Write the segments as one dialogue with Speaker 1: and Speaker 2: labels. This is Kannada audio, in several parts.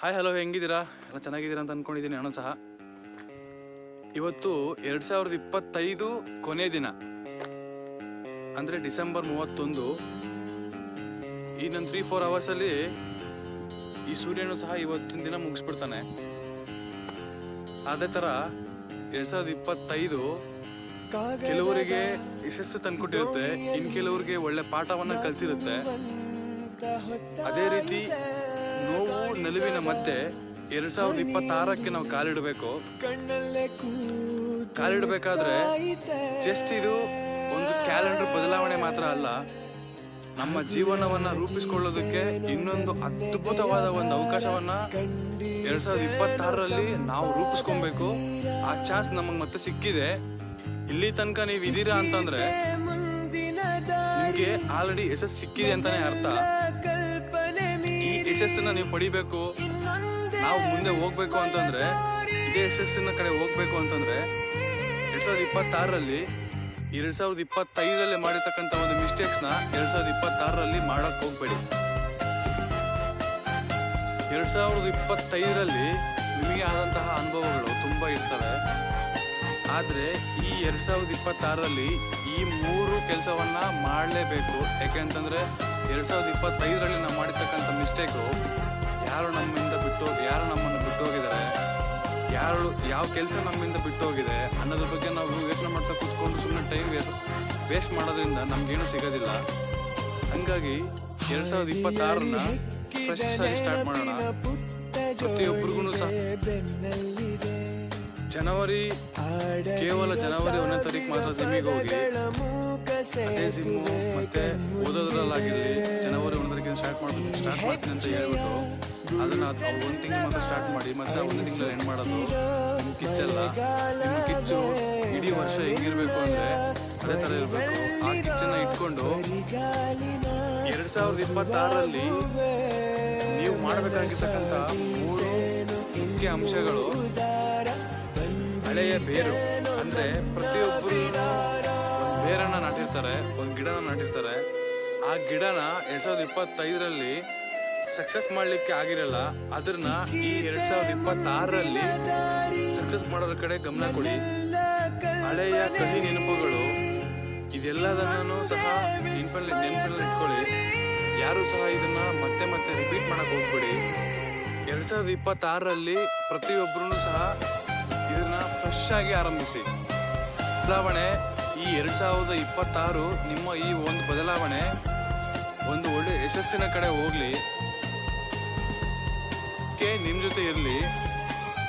Speaker 1: Hi hello ಹೆಂಗಿದ್ದೀರಾ? ಎಲ್ಲ ಚೆನ್ನಾಗಿದ್ದೀರಾ ಅಂತ ಅಂದ್ಕೊಂಡಿದ್ದೀನಿ ನಾನು ಸಹ. ಇವತ್ತು ಎರಡು ಸಾವಿರದ ಇಪ್ಪತ್ತೈದು ಕೊನೆ ದಿನ. ಅಂದರೆ ಡಿಸೆಂಬರ್ ಮೂವತ್ತೊಂದು. ಈ ನನ್ನ ತ್ರೀ ಫೋರ್ ಅವರ್ಸಲ್ಲಿ ಈ ಸೂರ್ಯನು ಸಹ ಇವತ್ತಿನ ದಿನ ಮುಗಿಸ್ಬಿಡ್ತಾನೆ. ಅದೇ ಥರ ಎರಡು ಸಾವಿರದ ಇಪ್ಪತ್ತೈದು ಕೆಲವರಿಗೆ ಯಶಸ್ಸು ತಂದ್ಕೊಟ್ಟಿರುತ್ತೆ. ಇನ್ನು ಕೆಲವರಿಗೆ ಒಳ್ಳೆ ಪಾಠವನ್ನ ಕಲಿಸಿರುತ್ತೆ. ಅದೇ ರೀತಿ ನಲಿವಿನ ಮಧ್ಯೆ ಎರಡ್ ಸಾವಿರದ ಇಪ್ಪತ್ತಾರಕ್ಕೆ ನಾವು ಕಾಲಿಡಬೇಕು. ಕಾಲಿಡಬೇಕಾದ್ರೆ ಜಸ್ಟ್ ಇದು ಒಂದು ಕ್ಯಾಲೆಂಡರ್ ಬದಲಾವಣೆ ಮಾತ್ರ ಅಲ್ಲ. ನಮ್ಮ ಜೀವನವನ್ನ ರೂಪಿಸಿಕೊಳ್ಳೋದಕ್ಕೆ ಇನ್ನೊಂದು ಅದ್ಭುತವಾದ ಒಂದು ಅವಕಾಶವನ್ನ ಎರಡ್ ಸಾವಿರದ ಇಪ್ಪತ್ತಾರರಲ್ಲಿ ನಾವು ರೂಪಿಸ್ಕೊಬೇಕು. ಆ ಚಾನ್ಸ್ ನಮಗೆ ಮತ್ತೆ ಸಿಕ್ಕಿದೆ. ಇಲ್ಲಿ ತನಕ ನೀವು ಇದೀರಾ ಅಂತಂದ್ರೆ, ನಿಮಗೆ ಆಲ್ರೆಡಿ ಎಸ್ ಸಿಕ್ಕಿದೆ ಅಂತಾನೆ ಅರ್ಥ. ಯಶಸ್ಸನ್ನ ನೀವು ಪಡಿಬೇಕು. ನಾವು ಮುಂದೆ ಹೋಗ್ಬೇಕು ಅಂತಂದ್ರೆ ಇದೇ ಯಶಸ್ಸಿನ ಕಡೆ ಹೋಗ್ಬೇಕು ಅಂತಂದ್ರೆ ಎರಡ್ ಸಾವಿರದ ಇಪ್ಪತ್ತಾರರಲ್ಲಿ ಎರಡ್ ಸಾವಿರದ ಇಪ್ಪತ್ತೈದರಲ್ಲಿ ಮಾಡಿರ್ತಕ್ಕಂಥ ಒಂದು ಮಿಸ್ಟೇಕ್ಸ್ನ ಎರಡ್ ಸಾವಿರದ ಇಪ್ಪತ್ತಾರರಲ್ಲಿ ಮಾಡಕ್ ಹೋಗ್ಬೇಡಿ. ಎರಡ್ ಸಾವಿರದ ಇಪ್ಪತ್ತೈದರಲ್ಲಿ ನಿಮಗೆ ಆದಂತಹ ಅನುಭವಗಳು ತುಂಬಾ ಇರ್ತವೆ. ಆದರೆ ಈ ಎರಡ್ ಸಾವಿರದ ಇಪ್ಪತ್ತಾರರಲ್ಲಿ ಈ ಮೂರು ಕೆಲಸವನ್ನ ಮಾಡಲೇಬೇಕು. ಯಾಕೆಂತಂದ್ರೆ ಎರಡ್ ಸಾವಿರದ ಇಪ್ಪತ್ತೈದರಲ್ಲಿ ನಾವು ಮಾಡಿರ್ತಕ್ಕಂಥ ಮಿಸ್ಟೇಕು, ಯಾರು ನಮ್ಮಿಂದ ಬಿಟ್ಟು ಯಾರು ನಮ್ಮನ್ನು ಬಿಟ್ಟು ಹೋಗಿದ್ದಾರೆ, ಯಾರು ಯಾವ ಕೆಲಸ ನಮ್ಮಿಂದ ಬಿಟ್ಟು ಹೋಗಿದೆ ಅನ್ನೋದ್ರ ಬಗ್ಗೆ ನಾವು ಯೋಚನೆ ಮಾಡ್ತಾ ಕೂತ್ಕೊಂಡು ಸುಮ್ಮನೆ ಟೈಮ್ ವೇಸ್ಟ್ ಮಾಡೋದ್ರಿಂದ ನಮ್ಗೇನು ಸಿಗೋದಿಲ್ಲ. ಹಂಗಾಗಿ ಎರಡ್ ಸಾವಿರದ ಇಪ್ಪತ್ತಾರನ್ನ ಫ್ರೆಶ್ ಸ್ಟಾರ್ಟ್ ಮಾಡೋಣ. ಪ್ರತಿಯೊಬ್ಬರಿಗೂ ಸಹ. ಜನವರಿ ಕೇವಲ ಜನವರಿ ಒಂದನೇ ತಾರೀಕು ಮಾತ್ರ ಜಿಮ್ಮಿಗೆ ಹೋಗಿ ಅದೇ ಜಿಮ್ಮು ಮತ್ತೆ ಓದೋದ್ರಲ್ಲಾಗಿರ್ಲಿ, ಜನವರಿ ತಾರೀಕಿನ ಸ್ಟಾರ್ಟ್ ಮಾಡ್ಬೇಕು ಸ್ಟಾರ್ಟ್ ಮಾಡ್ತೀನಿ ಅಂತ ಹೇಳ್ಬಿಟ್ಟು ಅದನ್ನ ಅವ್ರು ಒಂದ್ ತಿಂಗಳು ಮಾತ್ರ ಸ್ಟಾರ್ಟ್ ಮಾಡಿ, ಮತ್ತೆ ಒಂದು ತಿಂಗಳು ಎಂಡ್ ಮಾಡೋದು ಕಿಚ್ಚಲ್ಲ ನಿಮ್ಮ ಕಿಚ್ಚು, ಇಡೀ ವರ್ಷ ಹೆಂಗಿರ್ಬೇಕು ಅಂದ್ರೆ ಅದೇ ತರ ಇರಬೇಕು. ಆ ಕಿಚ್ಚನ್ನ ಇಟ್ಕೊಂಡು ಎರಡ್ ಸಾವಿರದ ಇಪ್ಪತ್ತಾರರಲ್ಲಿ ನೀವು ಮಾಡಬೇಕಾಗಿರ್ತಕ್ಕಂಥ ಮೂರು ಮುಖ್ಯ ಅಂಶಗಳು ಹಳೆಯ ಬೇರು. ಅಂದ್ರೆ ಪ್ರತಿಯೊಬ್ಬರು ನಾಟಿರ್ತಾರೆ ಒಂದು ಗಿಡನ ನಾಟಿರ್ತಾರೆ ಆ ಗಿಡನ ಎರಡ್ ಸಾವಿರದ ಇಪ್ಪತ್ತೈದರಲ್ಲಿ ಸಕ್ಸಸ್ ಮಾಡಲಿಕ್ಕೆ ಆಗಿರಲ್ಲ ಅದನ್ನ ಈ ಎರಡ್ ಸಾವಿರದ ಇಪ್ಪತ್ತಾರರಲ್ಲಿ ಸಕ್ಸಸ್ ಮಾಡೋದ್ರ ಕಡೆ ಗಮನ ಕೊಡಿ. ಹಳೆಯ ಕಹಿ ನೆನಪುಗಳು, ಇದೆಲ್ಲದನ್ನು ಸಹ ನೆನಪಲ್ಲಿ ನೆನಪಿನಲ್ಲಿ ಇಟ್ಕೊಳ್ಳಿ. ಯಾರು ಸಹ ಇದನ್ನ ಮತ್ತೆ ಮತ್ತೆ ರಿಪೀಟ್ ಮಾಡಕ್ ಹೋಗ್ಬೇಡಿ. ಎರಡ್ ಸಾವಿರದ ಇಪ್ಪತ್ತಾರರಲ್ಲಿ ಪ್ರತಿಯೊಬ್ಬರೂ ಸಹ ಇದನ್ನ ಫ್ರೆಶ್ ಆಗಿ ಆರಂಭಿಸಿ. ಬದಲಾವಣೆ ಈ ಎರಡ್ ಸಾವಿರದ ಇಪ್ಪತ್ತಾರು ನಿಮ್ಮ ಈ ಒಂದು ಬದಲಾವಣೆ, ಒಂದು ಒಳ್ಳೆ ಯಶಸ್ಸಿನ ಕಡೆ ಹೋಗ್ಲಿ. ಕೆ, ನಿಮ್ ಜೊತೆ ಇರಲಿ.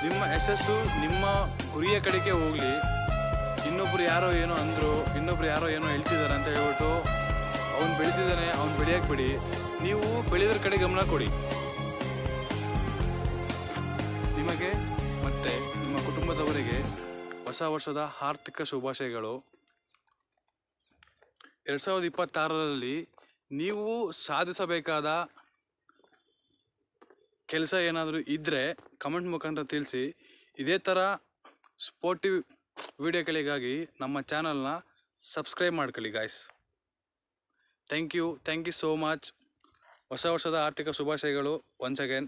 Speaker 1: ನಿಮ್ಮ ಯಶಸ್ಸು ನಿಮ್ಮ ಗುರಿಯ ಕಡೆಗೆ ಹೋಗ್ಲಿ. ಇನ್ನೊಬ್ರು ಯಾರೋ ಏನೋ ಅಂದ್ರು, ಇನ್ನೊಬ್ರು ಯಾರೋ ಏನೋ ಹೇಳ್ತಿದ್ದಾರೆ ಅಂತ ಹೇಳ್ಬಿಟ್ಟು ಅವ್ನು ಬೆಳೀತಿದ್ದಾನೆ ಅವ್ನು ಬೆಳೆಯಕ್ಕೆ ಬಿಡಿ. ನೀವು ಬೆಳೆದ್ರ ಕಡೆ ಗಮನ ಕೊಡಿ. ನಿಮಗೆ ಮತ್ತೆ ನಿಮ್ಮ ಕುಟುಂಬದವರಿಗೆ ಹೊಸ ವರ್ಷದ ಆರ್ಥಿಕ ಶುಭಾಶಯಗಳು. ಎರಡ್ ಸಾವಿರದ ಇಪ್ಪತ್ತಾರರಲ್ಲಿ ನೀವು ಸಾಧಿಸಬೇಕಾದ ಕೆಲಸ ಏನಾದರೂ ಇದ್ದರೆ ಕಮೆಂಟ್ ಮುಖಾಂತರ ತಿಳಿಸಿ. ಇದೇ ಥರ ಸ್ಪೋರ್ಟಿವ್ ವಿಡಿಯೋಗಳಿಗಾಗಿ ನಮ್ಮ ಚಾನಲ್ನ ಸಬ್ಸ್ಕ್ರೈಬ್ ಮಾಡ್ಕೊಳ್ಳಿ guys thank you thank you so much ಹೊಸ ವರ್ಷದ ಆರ್ಥಿಕ ಶುಭಾಶಯಗಳು ಒನ್ಸ್ ಅಗೇನ್